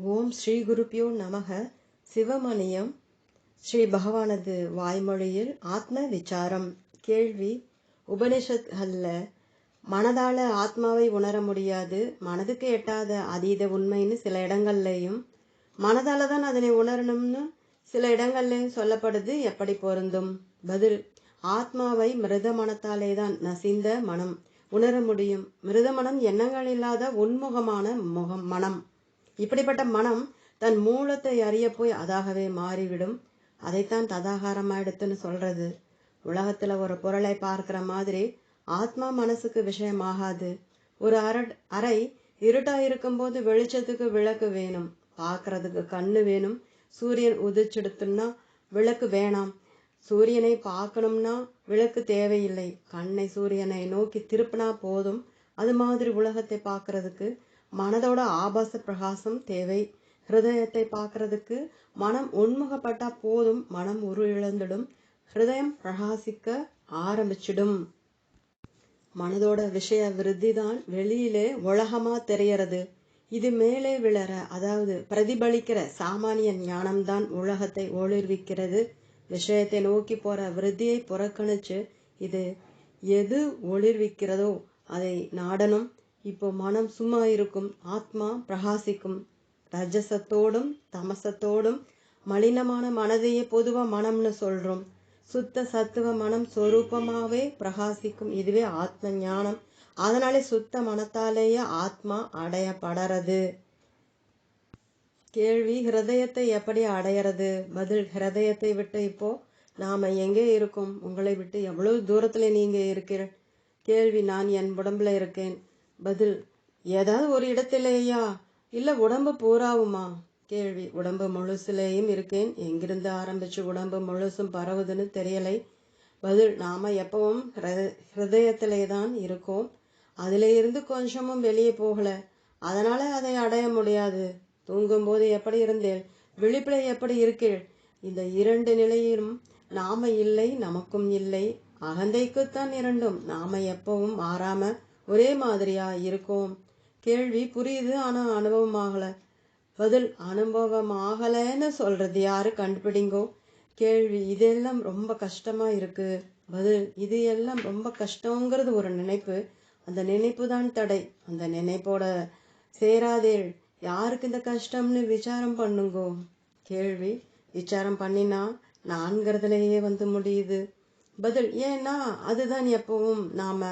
ஓம் ஸ்ரீ குருப்பியோ நமக. சிவமணியம். ஸ்ரீ பகவானது வாய்மொழியில் ஆத்ம விசாரம். கேள்வி உபனிஷத்கள்ல மனதால ஆத்மாவை உணர முடியாது. மனதுக்கு எட்டாத அதீத உண்மைன்னு சில இடங்கள்லையும். மனதால தான் அதனை உணரணும்னு சில இடங்கள்லையும் சொல்லப்படுது. எப்படி பொருந்தும்? பதில் ஆத்மாவை மிருத மனத்தாலே தான் நசிந்த மனம் உணர முடியும். மிருத மனம் எண்ணங்கள் இல்லாத உன்முகமான முகம் மனம். இப்படிப்பட்ட மனம் தன் மூலத்தை அறிய போய் அதாகவே மாறிவிடும். அதைத்தான் ததாகாரமாக எடுத்துன்னு சொல்றது. உலகத்துல ஒரு பொருளை பார்க்கிற மாதிரி ஆத்மா மனசுக்கு விஷயமாகாது. ஒரு அர அறை இருட்டா இருக்கும்போது வெளிச்சத்துக்கு விளக்கு வேணும். பார்க்கறதுக்கு கண்ணு வேணும். சூரியன் உதிச்செடுத்துன்னா விளக்கு வேணாம். சூரியனை பார்க்கணும்னா விளக்கு தேவையில்லை. கண்ணை சூரியனை நோக்கி திருப்பினா போதும். அது மாதிரி உலகத்தை பார்க்கறதுக்கு மனதோட ஆபாச பிரகாசம் தேவை. ஹிருதயத்தை பார்க்கறதுக்கு மனம் உண்முகப்பட்டா போதும் மனம் உரு இழந்துடும் ஹிருதயம் பிரகாசிக்க ஆரம்பிச்சிடும். மனதோட விஷய விருத்தி தான் வெளியிலே உலகமா தெரியறது இது மேலே விழற அதாவது பிரதிபலிக்கிற சாமானிய ஞானம்தான் உலகத்தை ஒளிர்விக்கிறது. விஷயத்தை நோக்கி போற விருத்தியை புறக்கணிச்சு இது எது ஒளிர்விக்கிறதோ அதை நாடனும் இப்போ மனம் சும்மா இருக்கும் ஆத்மா பிரகாசிக்கும். ரஜசத்தோடும் தமசத்தோடும் மலினமான மனதையே பொதுவாக மனம்னு சொல்கிறோம் சுத்த சத்துவ மனம் சொரூபமாகவே பிரகாசிக்கும். இதுவே ஆத்ம ஞானம். அதனாலே சுத்த மனத்தாலேயே ஆத்மா அடையப்படறது. கேள்வி ஹிருதயத்தை எப்படி அடையிறது? பதில் ஹிருதயத்தை விட்டு இப்போ நாம் எங்கே இருக்கோம்? உங்களை விட்டு எவ்வளவு தூரத்தில் நீங்கள் இருக்கிற? கேள்வி நான் என் உடம்புல இருக்கேன். பதில் ஏதாவது ஒரு இடத்திலேயா இல்லை உடம்பு பூராவுமா? கேள்வி. உடம்பு முழுசுலேயும் இருக்கேன். எங்கிருந்து ஆரம்பிச்சு உடம்பு முழுசும் பரவுதுன்னு தெரியலை. பதில் நாம் எப்பவும் ஹிருதயத்திலே தான் இருக்கோம். அதுல இருந்து கொஞ்சமும் வெளியே போகலை. அதனால் அதை அடைய முடியாது. தூங்கும்போது எப்படி இருந்தேன் விழிப்புல எப்படி இருக்கீள்? இந்த இரண்டு நிலையிலும் நாம இல்லை நமக்கும் இல்லை. அகந்தைக்குத்தான் இரண்டும் நாம எப்பவும் மாறாமல் ஒரே மாதிரியா இருக்கும்? கேள்வி புரியுது ஆனா அனுபவம் ஆகல. பதில் அனுபவம் ஆகலைன்னு சொல்றது யாரு கண்டுபிடிங்கோ? கேள்வி இதெல்லாம் ரொம்ப கஷ்டமா இருக்கு. பதில் இது எல்லாம் ரொம்ப கஷ்டங்கிறது ஒரு நினைப்பு. அந்த நினைப்பு தான் தடை. அந்த நினைப்போட சேராதேள். யாருக்கு இந்த கஷ்டம்னு விசாரம் பண்ணுங்கோ? கேள்வி விசாரம் பண்ணினா நான்கிறதுலயே வந்து முடியுது. பதில் ஏன்னா அதுதான் எப்பவும் நாம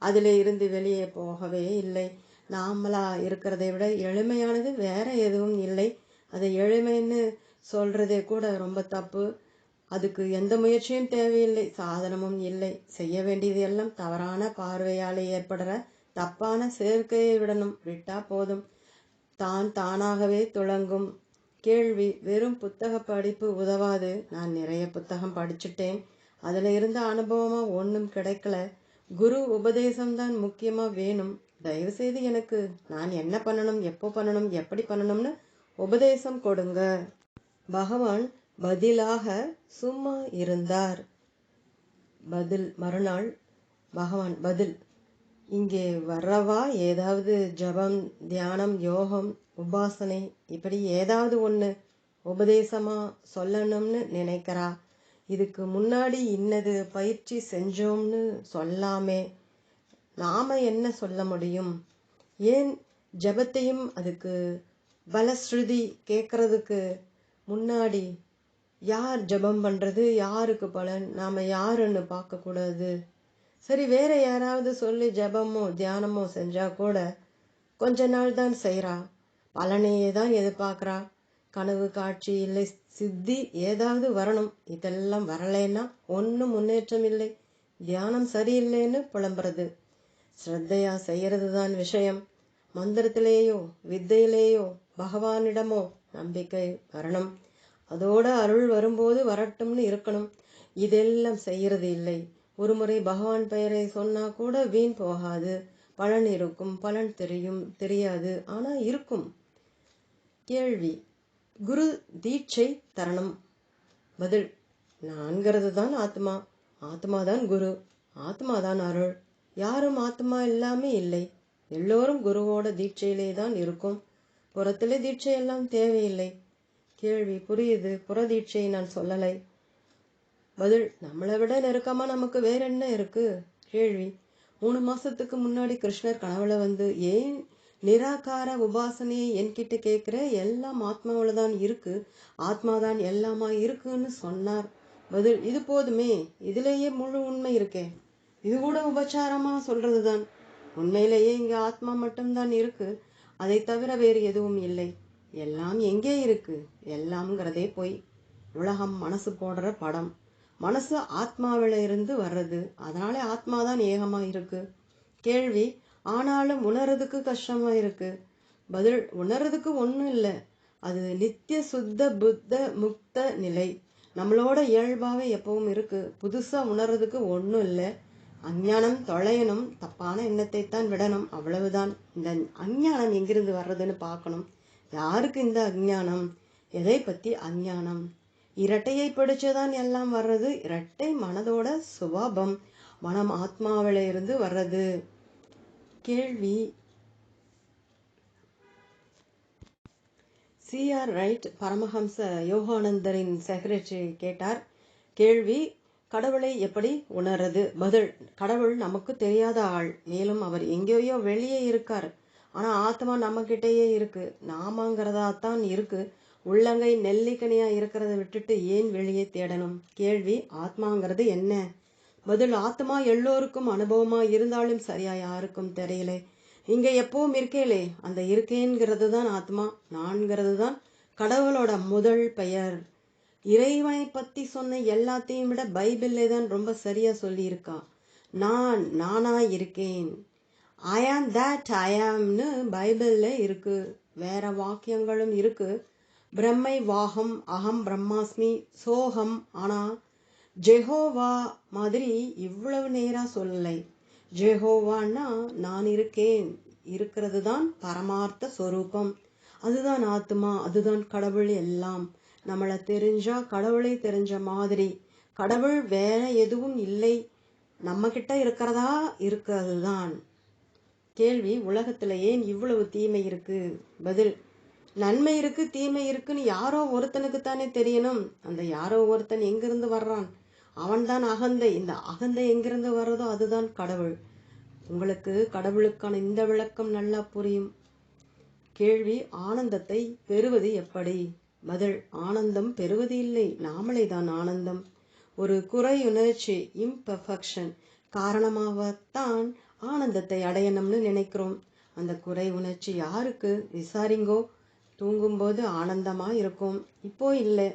அதில் இருந்து வெளியே போகவே இல்லை. நாமளாக இருக்கிறதை விட எளிமையானது வேற எதுவும் இல்லை. அதை எளிமைன்னு சொல்கிறதே கூட ரொம்ப தப்பு. அதுக்கு எந்த முயற்சியும் தேவையில்லை. சாதனமும் இல்லை. செய்ய வேண்டியது எல்லாம் தவறான பார்வையால் ஏற்படுற தப்பான சேர்க்கையை விடணும். விட்டா போதும். தான் தானாகவே துளங்கும். கேள்வி வெறும் புத்தக படிப்பு உதவாது. நான் நிறைய புத்தகம் படிச்சுட்டேன். அதில் இருந்த அனுபவமாக ஒன்றும் கிடைக்கல. குரு உபதேசம் தான் வேணும். தயவு செய்து எனக்கு நான் என்ன பண்ணணும் எப்போ பண்ணணும் எப்படி பண்ணணும்னு உபதேசம் கொடுங்க. பகவான் பதிலாக சும்மா இருந்தார். பதில் மறுநாள் பகவான் பதில் இங்கே வர்றவா ஏதாவது ஜபம் தியானம் யோகம் உபாசனை இப்படி ஏதாவது ஒன்று உபதேசமாக சொல்லணும்னு நினைக்கிறா. இதுக்கு முன்னாடி இன்னது பயிற்சி செஞ்சோம்னு சொல்லாமே நாம் என்ன சொல்ல முடியும்? ஏன் ஜபத்தையும் அதுக்கு பலஸ்ருதி கேட்குறதுக்கு முன்னாடி யார் ஜபம் பண்ணுறது யாருக்கு பலன் நாம் யாருன்னு பார்க்கக்கூடாது சரி வேற யாராவது சொல்லி ஜபமோ தியானமோ செஞ்சால் கூட கொஞ்ச நாள் தான் செய்கிறா பலனையே தான் எதிர்பார்க்குறா கனவு காட்சி இல்லை சித்தி ஏதாவது வரணும். இதெல்லாம் வரலைன்னா ஒன்றும் முன்னேற்றம் இல்லை தியானம் சரியில்லைன்னு புலம்புறது. ஸ்ரத்தையா செய்யறது தான் விஷயம். மந்திரத்திலேயோ வித்தையிலேயோ பகவானிடமோ நம்பிக்கை வரணும். அதோட அருள் வரும்போது வரட்டும்னு இருக்கணும். இதெல்லாம் செய்யறது இல்லை. ஒரு முறை பகவான் பெயரை சொன்னா கூட வீண் போகாது. பலன் இருக்கும் பலன் தெரியும் தெரியாது. ஆனா இருக்கும். கேள்வி. குரு தீட்சை தரணும். பதில் நான்கிறது தான் ஆத்மா. ஆத்மா தான் குரு. ஆத்மா தான் அருள். யாரும் ஆத்மா எல்லாமே இல்லை. எல்லோரும் குருவோட தீட்சையிலே தான் இருக்கும். புறத்திலே தீட்சையெல்லாம் தேவையில்லை. கேள்வி புரியுது. புற தீட்சையை நான் சொல்லலை. பதில் நம்மளை விட நெருக்கமா நமக்கு வேற என்ன இருக்கு? கேள்வி. மூணு மாசத்துக்கு முன்னாடி கிருஷ்ணர் கனவுல வந்து ஏன் நிராகார உபாசனையை என்கிட்ட கேட்குற எல்லாம் ஆத்மாவில் தான் இருக்கு. ஆத்மாதான் எல்லாமா இருக்குன்னு சொன்னார். பதில் இது போதுமே இதுலேயே முழு உண்மை இருக்கே. இது கூட உபச்சாரமா சொல்றதுதான். உண்மையிலேயே இங்கே ஆத்மா மட்டும்தான் இருக்கு. அதை தவிர வேறு எதுவும் இல்லை. எல்லாம் எங்கே இருக்கு? எல்லாம்ங்கிறதே போய். உலகம் மனசு போடுற படம். மனசு ஆத்மாவில இருந்து வர்றது. அதனால ஆத்மாதான் ஏகமா இருக்கு. கேள்வி ஆனாலும் உணர்றதுக்கு கஷ்டமா இருக்கு. பதில் உணர்றதுக்கு ஒண்ணும் இல்லை. அது நித்திய சுத்த புத்த முக்த நிலை. நம்மளோட இயல்பாவே எப்பவும் இருக்கு. புதுசா உணர்றதுக்கு ஒண்ணும் இல்லை. அஞ்ஞானம் தொலையணும். தப்பான எண்ணத்தை தான் விடணும். அவ்வளவுதான். இந்த அஞ்ஞானம் எங்கிருந்து வர்றதுன்னு பார்க்கணும். யாருக்கு இந்த அஞ்ஞானம்? எதை பத்தி அஞ்ஞானம்? இரட்டையை பிடிச்சதான் எல்லாம் வர்றது. இரட்டை மனதோட சுபாபம் மனம் ஆத்மாவில இருந்து வர்றது. கேள்வி. சி ஆர் ரைட் பரமஹம்ச யோகானந்தரின் செக்ரட்டரி கேட்டார். கேள்வி கடவுளை எப்படி உணர்றது? பதில் கடவுள் நமக்கு தெரியாத ஆள். மேலும் அவர் எங்கேயோ வெளியே இருக்கார். ஆனால் ஆத்மா நம்மக்கிட்டேயே இருக்கு. நாமங்கிறதா தான் இருக்கு. உள்ளங்கை நெல்லிக்கனியாக இருக்கிறத விட்டுட்டு ஏன் வெளியே தேடணும்? கேள்வி ஆத்மாங்கிறது என்ன? பதில் ஆத்மா எல்லோருக்கும் அனுபவமா இருந்தாலும் சரியா யாருக்கும் தெரியலே. இங்க எப்பவும் இருக்கேலே அந்த இருக்கேங்கிறது தான் ஆத்மா நான்கிறது தான் கடவுளோட முதல் பெயர். இறைவனை பத்தி சொன்ன எல்லாத்தையும் விட பைபிள்ல தான் ரொம்ப சரியா சொல்லியிருக்கா. நான் நானா இருக்கேன். ஐ ஆம் தட் ஐ ஆம்னு பைபிள்ல இருக்கு. வேற வாக்கியங்களும் இருக்கு. பிரம்மை வாகம் அகம் பிரம்மாஸ்மி சோகம் ஆனா ஜெஹோவா மாதிரி இவ்வளவு நேராக சொல்லலை. ஜெஹோவான்னா நான் இருக்கேன். இருக்கிறது தான் பரமார்த்த சொரூபம். அதுதான் ஆத்மா அதுதான் கடவுள் எல்லாம். நம்மளை தெரிஞ்சா கடவுளை தெரிஞ்ச மாதிரி. கடவுள் வேற எதுவும் இல்லை. நம்ம கிட்ட இருக்கிறதா? இருக்கிறது தான் கேள்வி உலகத்துல ஏன் இவ்வளவு தீமை இருக்கு? பதில் நன்மை இருக்கு தீமை இருக்குன்னு யாரோ ஒருத்தனுக்கு தானே தெரியணும். அந்த யாரோ ஒருத்தன் எங்கிருந்து வர்றான்? அவன்தான் அகந்தை. இந்த அகந்தை எங்கிருந்து வர்றதோ அதுதான் கடவுள். உங்களுக்கு கடவுளுக்கான இந்த விளக்கம் நல்லா புரியும். கேள்வி ஆனந்தத்தை பெறுவது எப்படி? பதில் ஆனந்தம் பெறுவது இல்லை. நாமளே தான் ஆனந்தம். ஒரு குறையுணர்ச்சி இம்பர்ஃபெக்ஷன் காரணமாகத்தான் ஆனந்தத்தை அடையணும்னு நினைக்கிறோம். அந்த குறை உணர்ச்சி யாருக்கு? விசாரிங்கோ தூங்கும்போது ஆனந்தமாக இருக்கும். இப்போ இல்லை.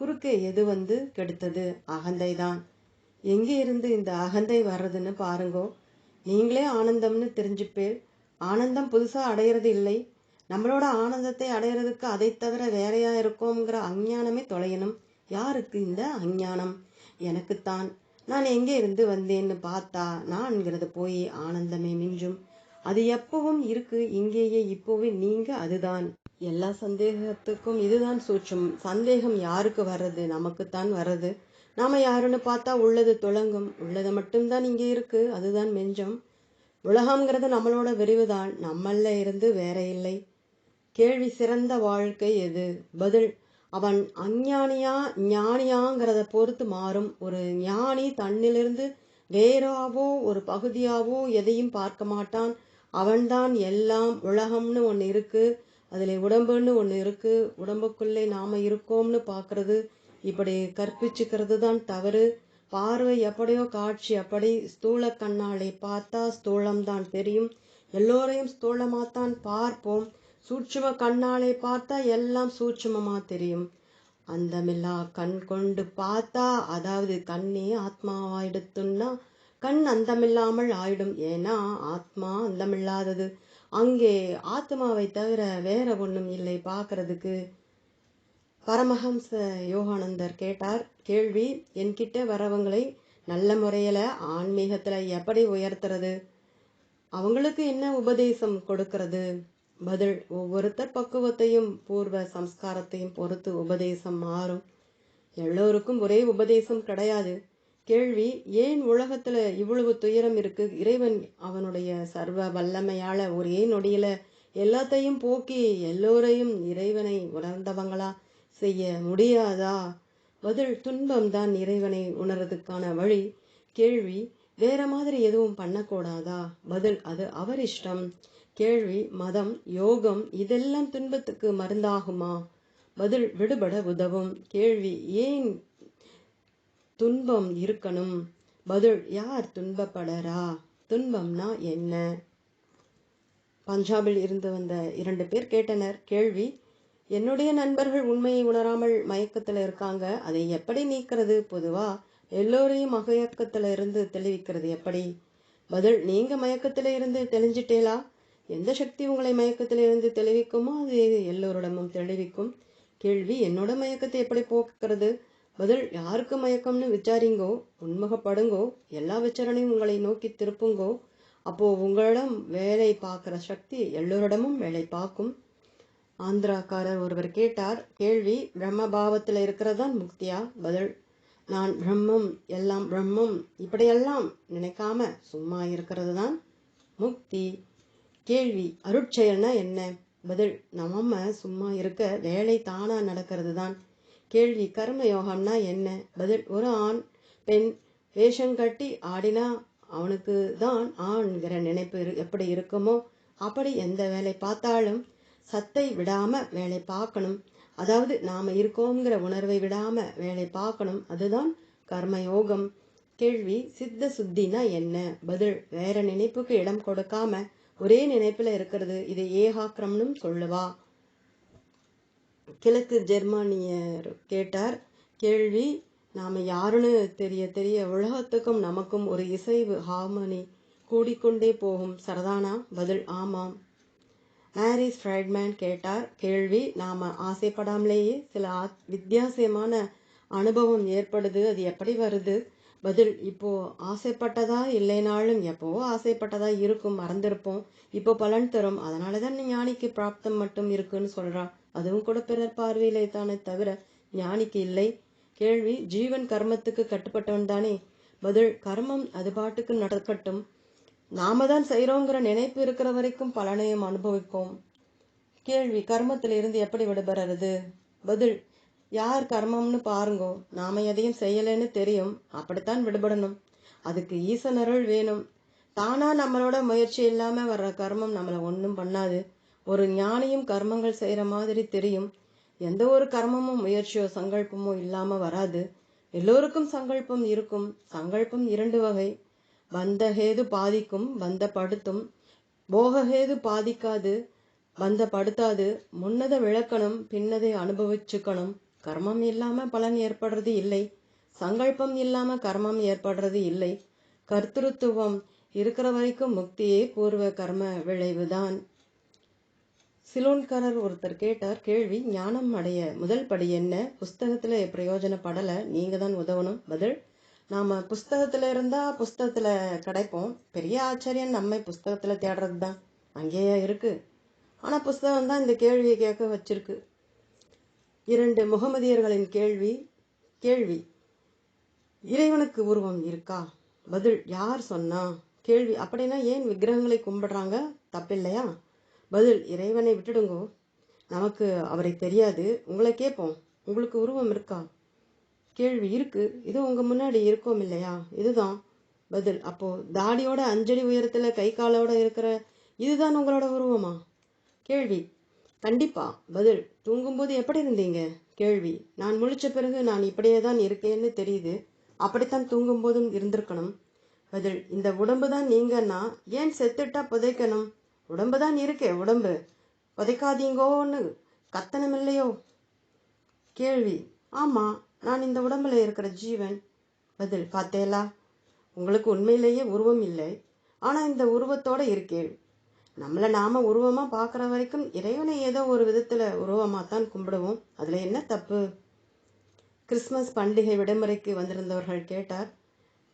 குறுக்கே எது வந்து கெடுத்தது? அகந்தை தான் எங்கே இருந்து இந்த அகந்தை வர்றதுன்னு பாருங்கோ. நீங்களே ஆனந்தம்னு தெரிஞ்சுப்பேர் ஆனந்தம் புதுசாக அடையிறது இல்லை. நம்மளோட ஆனந்தத்தை அடையிறதுக்கு அதை தவிர வேறையா இருக்கோங்கிற அஞ்ஞானமே தொலையணும். யாருக்கு இந்த அஞ்ஞானம்? எனக்குத்தான். நான் எங்கே இருந்து வந்தேன்னு பார்த்தா நான்கிறது போய் ஆனந்தமே மிஞ்சும். அது எப்பவும் இருக்கு இங்கேயே இப்போவே நீங்க அதுதான். எல்லா சந்தேகத்துக்கும் இதுதான் சூட்சம். சந்தேகம் யாருக்கு வர்றது? நமக்குத்தான் வர்றது. நாம் யாருன்னு பார்த்தா உள்ளது துளங்கும் உள்ளது மட்டும்தான் இங்கே இருக்குது அதுதான் மெஞ்சம். உலகம்ங்கிறது நம்மளோட விரிவுதான். நம்மள இருந்து வேற இல்லை. கேள்வி சிறந்த வாழ்க்கை எது? பதில் அவன் அஞ்ஞானியா ஞானியாங்கிறத பொறுத்து மாறும். ஒரு ஞானி தன்னிலிருந்து வேறாவோ ஒரு பகுதியாவோ எதையும் பார்க்க மாட்டான். அவன்தான் எல்லாம் உலகம்னு ஒன்று இருக்குது அதில் உடம்புன்னு ஒன்று இருக்குது உடம்புக்குள்ளே நாம் இருக்கோம்னு பார்க்குறது இப்படி கற்பிச்சுக்கிறது தான் தவறு. பார்வை எப்படியோ காட்சி அப்படி ஸ்தூல கண்ணாலே பார்த்தா ஸ்தூலம் தான் தெரியும். எல்லோரையும் ஸ்தூலமாகத்தான் பார்ப்போம். சூட்சும கண்ணாலே பார்த்தா எல்லாம் சூட்சுமமாக தெரியும். அந்தமில்லா கண் கொண்டு பார்த்தா அதாவது கண்ணே ஆத்மாவாயிடுத்துன்னா கண் அந்தமில்லாமல் ஆயிடும். ஏன்னா ஆத்மா அந்தமில்லாதது. அங்கே ஆத்மாவை தவிர வேற ஒன்றும் இல்லை பார்க்கறதுக்கு. பரமஹம்ச யோகானந்தர் கேட்டார் கேள்வி என்கிட்ட வரவங்களை நல்ல முறையில் ஆன்மீகத்தில் எப்படி உயர்த்துறது? அவங்களுக்கு என்ன உபதேசம் கொடுக்கறது? பதில் ஒவ்வொருத்தர் பக்குவத்தையும் பூர்வ சம்ஸ்காரத்தையும் பொறுத்து உபதேசம் மாறும். எல்லோருக்கும் ஒரே உபதேசம் கிடையாது. கேள்வி ஏன் உலகத்துல இவ்வளவு துயரம் இருக்கு? இறைவன் அவனுடைய சர்வ வல்லமையால ஒரே நொடியில எல்லாத்தையும் போக்கி எல்லோரையும் இறைவனை உணர்ந்தவங்களா? செய்ய முடியாதா? பதில் துன்பம் தான் இறைவனை உணர்றதுக்கான வழி. கேள்வி வேற மாதிரி எதுவும் பண்ணக்கூடாதா? பதில் அது அவர் இஷ்டம் கேள்வி மதம் யோகம் இதெல்லாம் துன்பத்துக்கு மருந்தாகுமா? பதில் விடுபட உதவும். கேள்வி ஏன் துன்பம் இருக்கணும். பதில் யார் துன்பப்படரா துன்பம்னா என்ன? பஞ்சாபில் இருந்து வந்த இரண்டு பேர் கேட்டனர். கேள்வி என்னுடைய நண்பர்கள் உண்மையை உணராமல் மயக்கத்தில் இருக்காங்க. அதை எப்படி நீக்கிறது? பொதுவா எல்லோரையும் மயக்கத்துல இருந்து தெளிவிக்கிறது எப்படி? பதில் நீங்க மயக்கத்தில் இருந்து தெளிஞ்சிட்டேலா எந்த சக்தி உங்களை மயக்கத்தில் இருந்து தெளிவிக்குமோ அது எல்லோரிடமும் தெளிவிக்கும். கேள்வி என்னோட மயக்கத்தை எப்படி போக்குறது பதில் யாருக்கு மயக்கம்னு விசாரிங்கோ உண்மகப்படுங்கோ எல்லா விசாரணையும் உங்களை நோக்கி திருப்புங்கோ. அப்போ உங்களிடம் வேலை பார்க்குற சக்தி எல்லோரிடமும் வேலை பார்க்கும். ஆந்திராக்காரர் ஒருவர் கேட்டார் கேள்வி பிரம்ம பாவத்தில் இருக்கிறதான் முக்தியா? பதில் நான் பிரம்மம் எல்லாம் பிரம்மம் இப்படியெல்லாம் நினைக்காம சும்மா இருக்கிறது தான் முக்தி. கேள்வி அருட்செயல்னா என்ன? பதில் நம்ம சும்மா இருக்க வேலை தானா நடக்கிறது தான் கேள்வி கர்ம யோகம்னா என்ன? பதில் ஒரு ஆண் பெண் வேஷம் கட்டி ஆடினா அவனுக்கு தான் ஆண்கிற நினைப்பு இரு- எப்படி இருக்குமோ அப்படி எந்த வேலை பார்த்தாலும் சத்தை விடாம வேலை பார்க்கணும். அதாவது நாம இருக்கோங்கிற உணர்வை விடாம வேலை பார்க்கணும். அதுதான் கர்ம யோகம். கேள்வி சித்த சுத்தினா என்ன? பதில் வேற நினைப்புக்கு இடம் கொடுக்காம ஒரே நினைப்புல இருக்கிறது இதை ஏகாக்கிரம்னும் சொல்லுவா. கிழக்கு ஜெர்மானியர் கேட்டார் கேள்வி நாம் யாருன்னு தெரிய தெரிய உலகத்துக்கும் நமக்கும் ஒரு இசைவு ஹார்மனி கூடிக்கொண்டே போகும். சரதானா? பதில் ஆமாம். ஹாரிஸ் ஃப்ரைட்மேன் கேட்டார் கேள்வி நாம் ஆசைப்படாமலேயே சில ஆத்- வித்தியாசமான அனுபவம் ஏற்படுது அது எப்படி வருது? பதில் இப்போ ஆசைப்பட்டதா இல்லைனாலும் எப்போவோ ஆசைப்பட்டதா இருக்கும் மறந்திருப்போம். இப்போ பலன் தரும். அதனால தான் ஞானிக்கு பிராப்தம் மட்டும் இருக்குன்னு சொல்கிறான் அதுவும் கூட பிறர் பார்வையிலே தானே தவிர ஞானிக்கு இல்லை. கேள்வி ஜீவன் கர்மத்துக்கு கட்டுப்பட்டவன் தானே? பதில் கர்மம் அது பாட்டுக்கு நடக்கட்டும். நாம தான் செய்கிறோங்கிற நினைப்பு இருக்கிற வரைக்கும் பலனையும் அனுபவிப்போம். கேள்வி கர்மத்திலிருந்து எப்படி விடுபடுறது? பதில் யார் கர்மம்னு பாருங்கோ நாம எதையும் செய்யலைன்னு தெரியும். அப்படித்தான் விடுபடணும். அதுக்கு ஈசனருள் வேணும். தானா நம்மளோட முயற்சி இல்லாம வர்ற கர்மம் நம்மளை ஒன்றும் பண்ணாது. ஒரு ஞானியும் கர்மங்கள் செய்கிற மாதிரி தெரியும். எந்த ஒரு கர்மமும் முயற்சியோ சங்கல்பமோ இல்லாமல் வராது. எல்லோருக்கும் சங்கல்பம் இருக்கும். சங்கல்பம் இரண்டு வகை. பந்தஹேது பாதிக்கும் பந்தப்படுத்தும் போகஹேது பாதிக்காது பந்தப்படுத்தாது முன்னதை விளக்கணும் பின்னதை அனுபவிச்சுக்கணும். கர்மம் இல்லாமல் பலன் ஏற்படுறது இல்லை. சங்கல்பம் இல்லாமல் கர்மம் ஏற்படுறது இல்லை. கர்த்திருத்துவம் இருக்கிற வரைக்கும் முக்தியே பூர்வ கர்ம விளைவுதான். சிலோன்காரர் ஒருத்தர் கேட்டார் கேள்வி ஞானம் அடைய முதல் படி என்ன? புஸ்தகத்தில் பிரயோஜனப்படலை நீங்கள் தான் உதவணும். பதில் நாம் புஸ்தகத்தில் இருந்தால் புஸ்தகத்தில் கிடைப்போம். பெரிய ஆச்சரியம் நம்மை புஸ்தகத்தில் தேடுறது தான் அங்கேயே இருக்குது ஆனால் புஸ்தகம் தான் இந்த கேள்வியை கேட்க வச்சிருக்கு. இரண்டு முகமதியர்களின் கேள்வி கேள்வி இறைவனுக்கு உருவம் இருக்கா? பதில் யார் சொன்னா? கேள்வி அப்படின்னா ஏன் விக்கிரகங்களை கும்பிடுறாங்க? தப்பில்லையா? பதில் இறைவனை விட்டுடுங்கோ. நமக்கு அவரை தெரியாது. உங்களை கேட்போம். உங்களுக்கு உருவம் இருக்கா? கேள்வி இருக்கு. இது உங்க முன்னாடி இருக்கோம் இல்லையா? இதுதான் பதில். அப்போ தாடியோட அஞ்சடி உயரத்துல கை காலோட இருக்கிற இதுதான் உங்களோட உருவமா? கேள்வி. கண்டிப்பா. பதில். தூங்கும்போது எப்படி இருந்தீங்க? கேள்வி. நான் முழிச்ச பிறகு நான் இப்படியே தான் இருக்கேன்னு தெரியுது. அப்படித்தான் தூங்கும்போதும் இருந்திருக்கணும். பதில். இந்த உடம்பு தான் நீங்கன்னா ஏன் செத்துட்டா புதைக்கணும்? உடம்பு தான் இருக்கே உடம்பு. உதைக்காதீங்கோன்னு கத்தனம் இல்லையோ கேள்வி. ஆமாம் நான் இந்த உடம்புல இருக்கிற ஜீவன் பதில் பார்த்தேலா? உங்களுக்கு உண்மையிலேயே உருவம் இல்லை. ஆனால் இந்த உருவத்தோட இருக்கேள். நம்மளை நாம் உருவமாக பார்க்குற வரைக்கும் இறைவனை ஏதோ ஒரு விதத்தில் உருவமாக தான் கும்பிடுவோம். அதில் என்ன தப்பு? கிறிஸ்மஸ் பண்டிகை விடுமுறைக்கு வந்திருந்தவர்கள் கேட்டார்.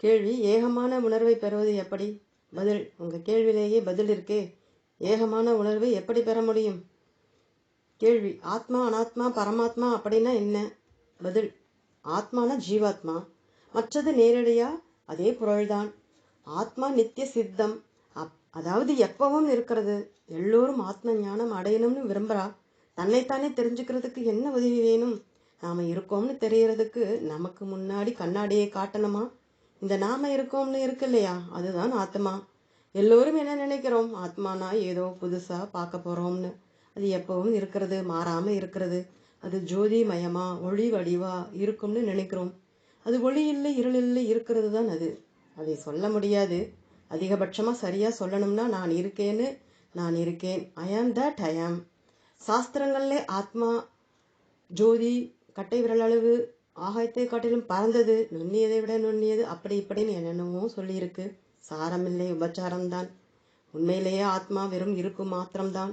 கேள்வி ஏகமான உணர்வை பெறுவது எப்படி? பதில் உங்கள் கேள்வியிலேயே பதில் இருக்கே. ஏகமான உணர்வை எப்படி பெற முடியும்? கேள்வி. ஆத்மா அனாத்மா பரமாத்மா அப்படின்னா என்ன? பதில். ஆத்மானா ஜீவாத்மா. மற்றது நேரடியா? அதே பொருள்தான். ஆத்மா நித்திய சித்தம். அப்- அதாவது எப்பவும் இருக்கிறது. எல்லோரும் ஆத்ம ஞானம் அடையணும்னு விரும்புறா. தன்னைத்தானே தெரிஞ்சுக்கிறதுக்கு என்ன உதவி வேணும்? நாம இருக்கோம்னு தெரியறதுக்கு நமக்கு முன்னாடி கண்ணாடியை காட்டணுமா? இந்த நாம இருக்கோம்னு இருக்கு இல்லையா? அதுதான் ஆத்மா. எல்லோரும் என்ன நினைக்கிறோம்? ஆத்மானா ஏதோ புதுசாக பார்க்க போகிறோம்னு அது எப்பவும் இருக்கிறது மாறாமல் இருக்கிறது. அது ஜோதி மயமா ஒளி வடிவா இருக்கும்னு நினைக்கிறோம். அது ஒளி இல்லை இருள் இல்லை இருக்கிறது தான் அது. அதை சொல்ல முடியாது. அதிகபட்சமாக சரியாக சொல்லணும்னா நான் இருக்கேன்னு நான் இருக்கேன். ஐ ஆம் தட் ஐ ஆம் சாஸ்திரங்கள்ல ஆத்மா ஜோதி கட்டை விரலளவு ஆகாயத்தை காட்டிலும் பறந்தது நுண்ணியதை விட நுண்ணியது. அப்படி இப்படின்னு என்னென்னமோ சொல்லியிருக்கு. சாரமில்லை உபச்சாரம்தான். உண்மையிலேயே ஆத்மா வெறும் இருப்பு மாத்திரம்தான்.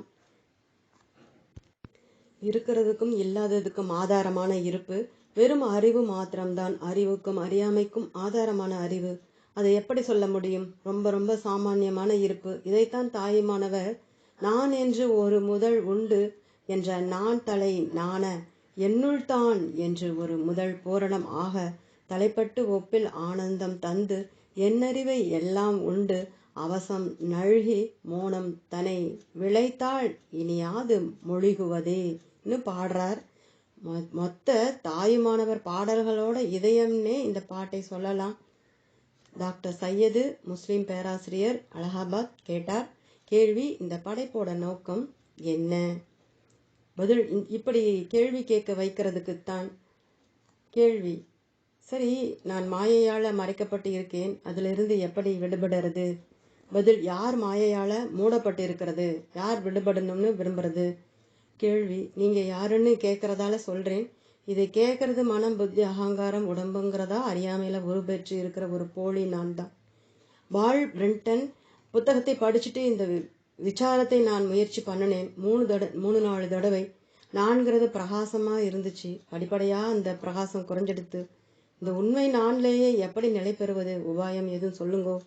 இருக்கிறதுக்கும் இல்லாததுக்கும் ஆதாரமான இருப்பு வெறும் அறிவு மாத்திரம்தான். அறிவுக்கும் அறியாமைக்கும் ஆதாரமான அறிவு. அதை எப்படி சொல்ல முடியும்? ரொம்ப ரொம்ப சாமானியமான இருப்பு. இதைத்தான் தாயுமானவர் நான் என்று ஒரு முதல் உண்டு என்ற நான் தலை நாண என்னுள் தான் என்று ஒரு முதல் பூரணம் ஆக தலைப்பட்டு ஒப்பில் ஆனந்தம் தந்து என்னறிவை எல்லாம் உண்டு. அவசம் நல்கி மோனம் தனை விளைத்தாள் இனியாது மொழிகுவதேன்னு பாடுறார். மொ- மொத்த தாயுமானவர் பாடல்களோட இதயம்னே இந்த பாட்டை சொல்லலாம். டாக்டர் சையது முஸ்லிம் பேராசிரியர் அலகாபாத் கேட்டார். கேள்வி இந்த படைப்போட நோக்கம் என்ன? பதில் இப்படி கேள்வி கேட்க வைக்கிறதுக்குத்தான். கேள்வி சரி நான் மாயையால் மறைக்கப்பட்டு இருக்கேன். அதிலிருந்து எப்படி விடுபடுறது? பதில் யார் மாயையால் மூடப்பட்டு இருக்கிறது யார் விடுபடணும்னு விரும்புறது? கேள்வி நீங்கள் யாருன்னு கேட்குறதால சொல்கிறேன் இதை கேட்கறது மனம் புத்தி அகங்காரம் உடம்புங்கிறதா அறியாமையில் உருபெற்று இருக்கிற ஒரு போலி நான் தான். பால் பிரிண்டன் புத்தகத்தை படிச்சுட்டு இந்த வி- விசாரத்தை நான் முயற்சி பண்ணினேன். மூணு தட மூணு நாலு தடவை. நான்கிறது பிரகாசமாக இருந்துச்சு. அடிப்படையாக அந்த பிரகாசம் குறைஞ்செடுத்து. இந்த உண்மை நான்லேயே எப்படி நிலை பெறுவது? உபாயம் எதுவும் சொல்லுங்கோ.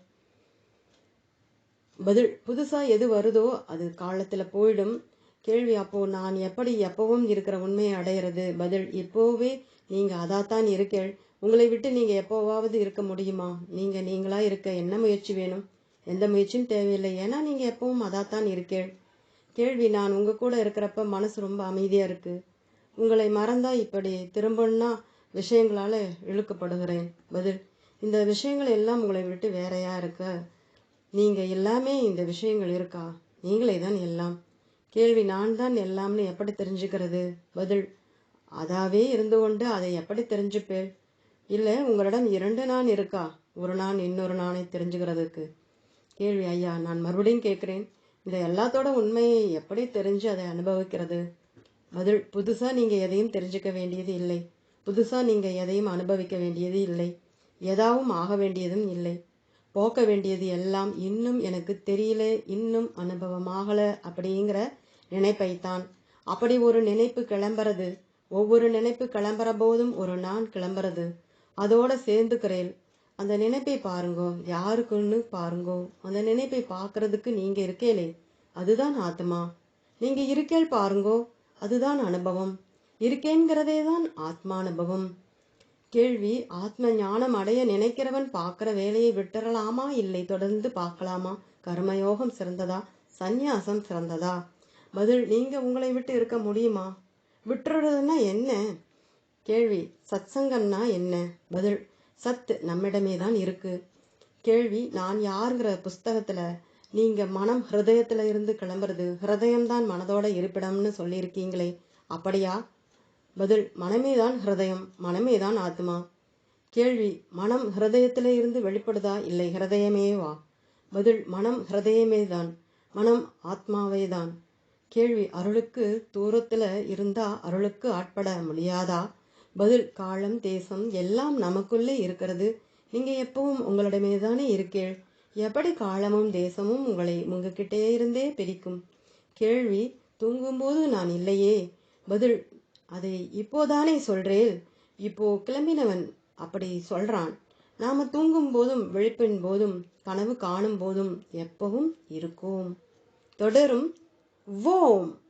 பதில் புதுசா எது வருதோ அது காலத்துல போயிடும். கேள்வி அப்போ நான் எப்படி எப்பவும் இருக்கிற உண்மையை அடையிறது? பதில் இப்போவே நீங்க அதாத்தான் இருக்கேள். உங்களை விட்டு நீங்க எப்போவாவது இருக்க முடியுமா? நீங்க நீங்களா இருக்க என்ன முயற்சி வேணும்? எந்த முயற்சியும் தேவையில்லை. ஏன்னா நீங்க எப்பவும் அதாத்தான் இருக்கேள். கேள்வி நான் உங்க கூட இருக்கிறப்ப மனசு ரொம்ப அமைதியா இருக்கு. உங்களை மறந்தா இப்படி திரும்பன்னா விஷயங்களால இழுக்கப்படுகிறேன். பதில் இந்த விஷயங்கள் எல்லாம் உங்களை விட்டு வேறையா இருக்க? நீங்க எல்லாமே இந்த விஷயங்கள் இருக்கா? நீங்களே தான் எல்லாம். கேள்வி நான் தான் எல்லாம்னு எப்படி தெரிஞ்சுக்கிறது? பதில் அதாவே இருந்து கொண்டு அதை எப்படி தெரிஞ்சுப்பேன்? இல்லை உங்களிடம் இரண்டு நான் இருக்கா? ஒரு நான் இன்னொரு நானை தெரிஞ்சுக்கிறதுக்கு. கேள்வி ஐயா நான் மறுபடியும் கேட்குறேன். இந்த எல்லாத்தோட உண்மையை எப்படி தெரிஞ்சு அதை அனுபவிக்கிறது? பதில் புதுசாக நீங்கள் எதையும் தெரிஞ்சுக்க வேண்டியது இல்லை. புதுசாக நீங்கள் எதையும் அனுபவிக்க வேண்டியது இல்லை. எதாவும் ஆக வேண்டியதும் இல்லை. போக்க வேண்டியது எல்லாம் இன்னும் எனக்கு தெரியல இன்னும் அனுபவமாகலை அப்படிங்கிற நினைப்பைத்தான். அப்படி ஒரு நினைப்பு கிளம்புறது ஒவ்வொரு நினைப்பு கிளம்புற போதும் ஒரு நான் கிளம்புறது அதோட சேர்ந்துக்கிறேன். அந்த நினைப்பை பாருங்கோ யாருக்குன்னு பாருங்கோ அந்த நினைப்பை பார்க்கறதுக்கு நீங்கள் இருக்கேலே அதுதான் ஆத்மா. நீங்கள் இருக்கேள் பாருங்கோ அதுதான் அனுபவம். இருக்கேங்கிறதே தான் ஆத்மானுபவம். கேள்வி ஆத்ம ஞானம் அடைய நினைக்கிறவன் பார்க்குற வேலையை விட்டுறலாமா? இல்லை தொடர்ந்து பார்க்கலாமா? கர்மயோகம் சிறந்ததா? சந்நியாசம் சிறந்ததா? பதில் நீங்கள் உங்களை விட்டு இருக்க முடியுமா? விட்டுறதுன்னா என்ன? கேள்வி சத்சங்கம்னா என்ன? பதில் சத்து நம்மிடமே தான் இருக்கு. கேள்வி நான் யாருங்கிற புஸ்தகத்தில் நீங்கள் மனம் ஹிருதயத்தில் இருந்து கிளம்புறது ஹிருதயம்தான் மனதோட இருப்பிடம்னு சொல்லியிருக்கீங்களே அப்படியா? பதில் மனமேதான் ஹிருதயம் மனமேதான் ஆத்மா. கேள்வி மனம் ஹிருதயத்திலே இருந்து வெளிப்படுதா? இல்லை ஹிருதயமே வா. பதில் மனம் ஹிருதயமே தான் மனம் ஆத்மாவே தான் கேள்வி அருளுக்கு தூரத்தில் இருந்தா அருளுக்கு ஆட்பட முடியாதா? பதில் காலம் தேசம் எல்லாம் நமக்குள்ளே இருக்கிறது. நீங்கள் எப்பவும் உங்களிடமே தானே இருக்கீள். எப்படி காலமும் தேசமும் உங்களை உங்ககிட்டே இருந்தே பிரிக்கும்? கேள்வி தூங்கும்போது நான் இல்லையே. பதில் அதை இப்போதானே சொல்றேன். இப்போ கிளம்பினவன் அப்படி சொல்றான். நாம தூங்கும் போதும் விழிப்பின் போதும் கனவு காணும் போதும் எப்பவும் இருக்கும். தொடரும். ஓம்.